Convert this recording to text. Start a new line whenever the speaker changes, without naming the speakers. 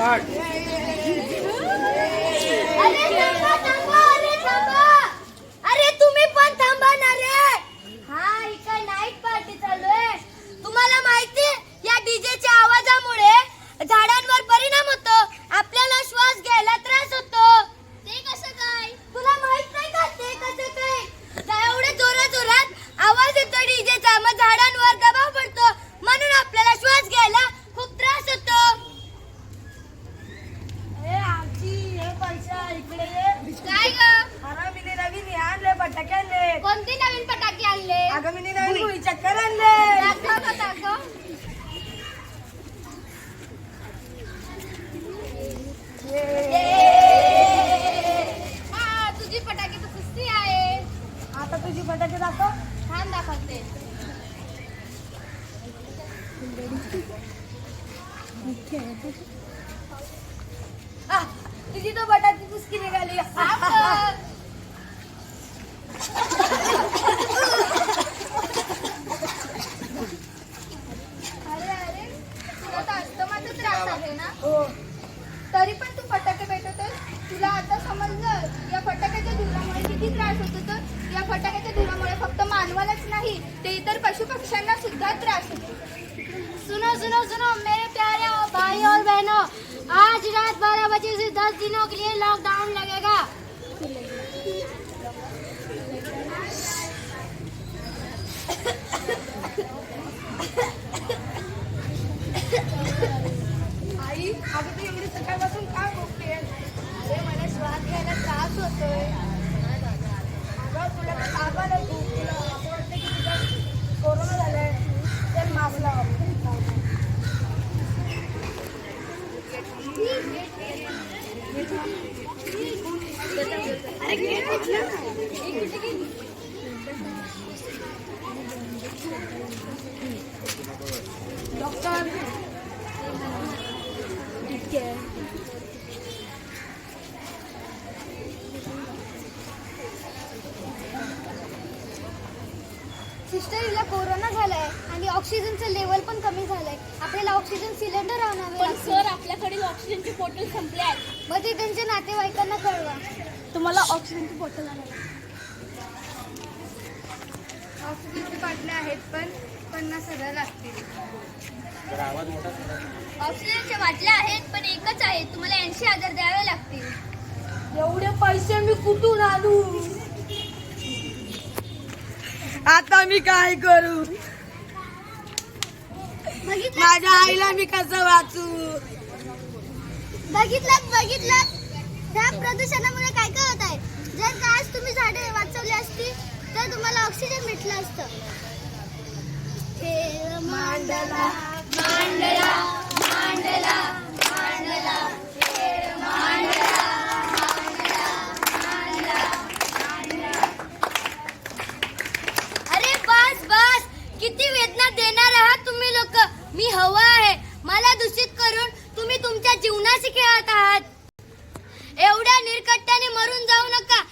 কাট।
फटाके दाखव.
छान
दाखवते.
तुझी तो बटाटी पुसकी निघाली
अरे
अरे तुला तर अस्तमाचा त्रास आहे ना
हो
तरी पण तू फटाके पेटवतोय तुला आता समजलं या फटाक्याच्या धुरामुळे किती त्रास होतो. तर या फटाक्याच्या धुरामुळे फक्त मानवालाच नाही ते इतर पशु पक्ष्यांना सुद्धा त्रास होतो.
सुनो सुनो सुनो मेरे प्यारे और भाई और बहनों आज रात 12 बजे से 10 दिनों के लिए लॉकडाउन लगेगा।
आई अगं तू एवढी सकाळपासून का बोलते अरे
मला श्वास घ्यायला त्रास होतोय.
ডক্টর
सिस्टर हिला कोरोना झालाय आणि ऑक्सिजनचं लेवल पण कमी झालंय. आपल्याला ऑक्सिजन सिलेंडर आणावे पण लागतील. सर
आपल्याकडील ऑक्सिजनचे बॉटल संपले आहेत.
मग ते त्यांच्या नातेवाईकांना कळवा.
तुम्हाला ऑक्सिजनची बॉटल आणावी ऑक्सिजनची बाटल्या आहेत पण पन्नास हजार लागतील.
ऑक्सिजनच्या बाटल्या आहेत पण एकच आहेत. तुम्हाला ऐंशी हजार द्यावे लागतील.
एवढे पैसे मी कुठून आणू? आता मी काय करू?
माझ्या आईला
मी कसं वाचू?
बघितलं बघितलं. त्या प्रदूषणामुळे काय काय होत आहे? जर का आज तुम्ही झाडे वाचवली असती तर तुम्हाला ऑक्सिजन भेटलं असतं. मांडला मांडला मांडला मांडला. मी हवा आहे. मला दूषित करून तुम्ही तुमच्या जीवनाशी खेळत आहात. एवढ्या निरकट्ट्याने मरून जाऊ नका.